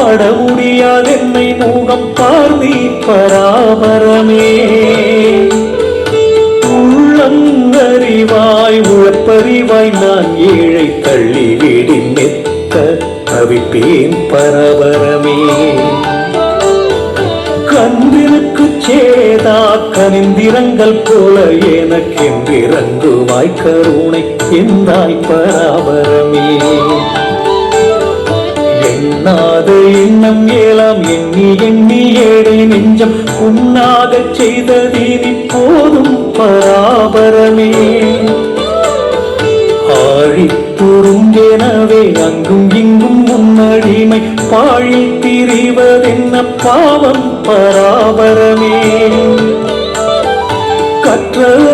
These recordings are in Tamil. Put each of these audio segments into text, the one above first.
பட முடியாதென்னை மூகம் பார்வி பராபரமே. உள்ளம் அறிவாய் உழப்பறிவாய் நான் ஏழை தள்ளி வீடி மெத்த தவிப்பேன் பரபரமே. கந்திருக்கு சேதா கனிந்திரங்கள் போல எனக்கென்றிறங்குவாய் கருணை எந்தாய் பராபரமே. எண்ணாத எண்ணம் ஏலாம் எண்ணி எண்ணி ஏழை நெஞ்சம் உண்ணாகச் செய்ததீனி போதும் பராபரமே. ஆழித்துருங்கெனவே அங்கும் இங்கும் முன்னடிமை பாழி திரிவதென்ன பாவம் பராபரமே. கற்ற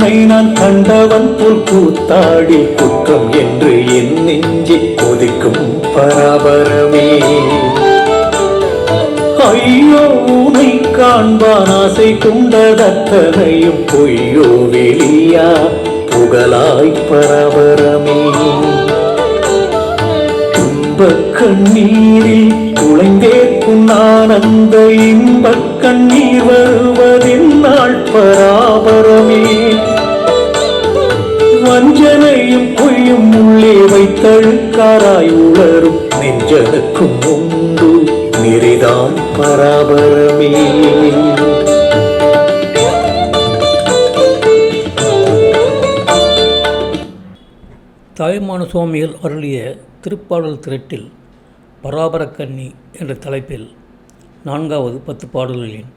உன்னை நான் கண்டவன் போல் கூத்தாடி குற்றம் என்று என் நெஞ்சில் கொதிக்கும் பராபரமே. ஐயோ உனை காண்பான் ஆசை கொண்டதத்தனையும் பொய்யோ வெளியா புகழாய் பரபரமே. துன்பக் கண்ணீரில் குழைந்தேற்கும் நான் இன்பக் கண்ணீர் வருவதின் நாள் பராபரமே. உள்ளே உளரும் நெஞ்சனுக்கும் உண்டு நெறிதான் பராபரமே. தாய்மான சுவாமிகள் அருளிய திருப்பாடல் திரட்டில் பராபரக்கன்னி என்ற தலைப்பில் நான்காவது பத்து பாடல்களின்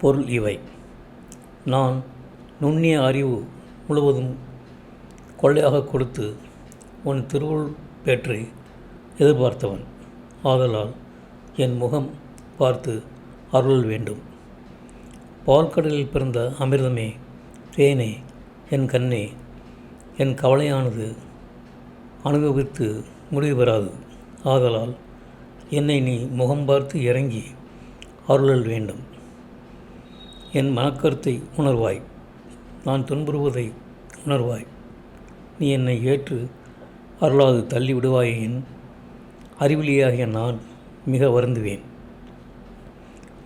பொருள் இவை. நான் நுண்ணிய அறிவு முழுவதும் கொள்ளையாக கொடுத்து உன் திருவுள் பேற்றை எதிர்பார்த்தவன். ஆதலால் என் முகம் பார்த்து அருள் வேண்டும். பால்கடலில் பிறந்த அமிர்தமே தேனே என் கண்ணே என் கவலையானது அனுபவித்து முடிவு பெறாது. ஆதலால் என்னை நீ முகம் பார்த்து இறங்கி அருளல் வேண்டும். என் மனக்கருத்தை உணர்வாய். நான் துன்புறுவதை உணர்வாய். நீ என்னை ஏற்று அருளாது தள்ளி விடுவாயின் அறிவிலியாகிய நான் மிக வருந்துவேன்.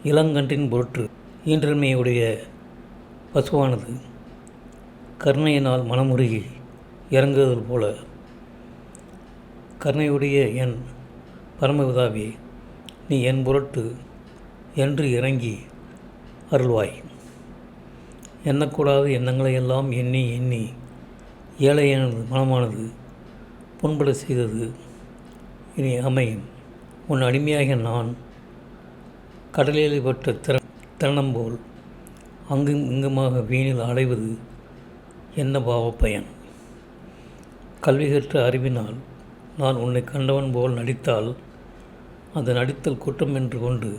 இளங்கன்றின் பொருட்டு ஈன்றன்மையுடைய பசுவானது கருணையினால் மனமுருகி இறங்குவது போல கருணையுடைய என் பரமபிதாவே நீ என் பொருட்டு என்று இறங்கி அருள்வாய். எண்ணக்கூடாத எண்ணங்களை எல்லாம் எண்ணி எண்ணி ஏழையானது மனமானது புண்பட செய்தது. இனி அமையும். உன் அடிமையாக நான் கடலில் பட்ட திற திறனம் போல் அங்கும் இங்குமாக வீணில் அலைவது என்ன பாவ பயன் கல்வி கற்ற அறிவினால் நான் உன்னை கண்டவன் போல் நடித்தால் அந்த நடித்தல் குற்றம் என்று கொண்டு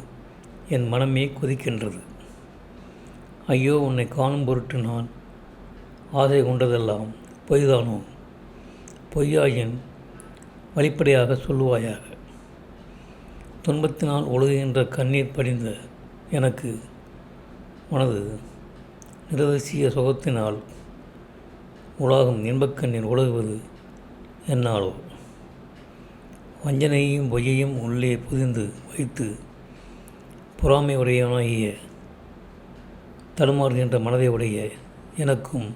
என் மனமே கொதிக்கின்றது. ஐயோ உன்னை காணும் பொருட்டு நான் ஆசை கொண்டதெல்லாம் பொய்தானோ? பொய்யாயின் வெளிப்படையாக சொல்லுவாயாக. துன்பத்தினால் ஒழுகுகின்ற கண்ணீர் படிந்த எனக்கு மனது நிரதிசிய சுகத்தினால் உலாகும் இன்பக்கண்ணீர் ஒழுகுவது என்னாலோ? வஞ்சனையும் பொய்யையும் உள்ளே புதிந்து வைத்து பொறாமை உடையவனாகிய தடுமாறுகின்ற மனதை உடைய எனக்கும்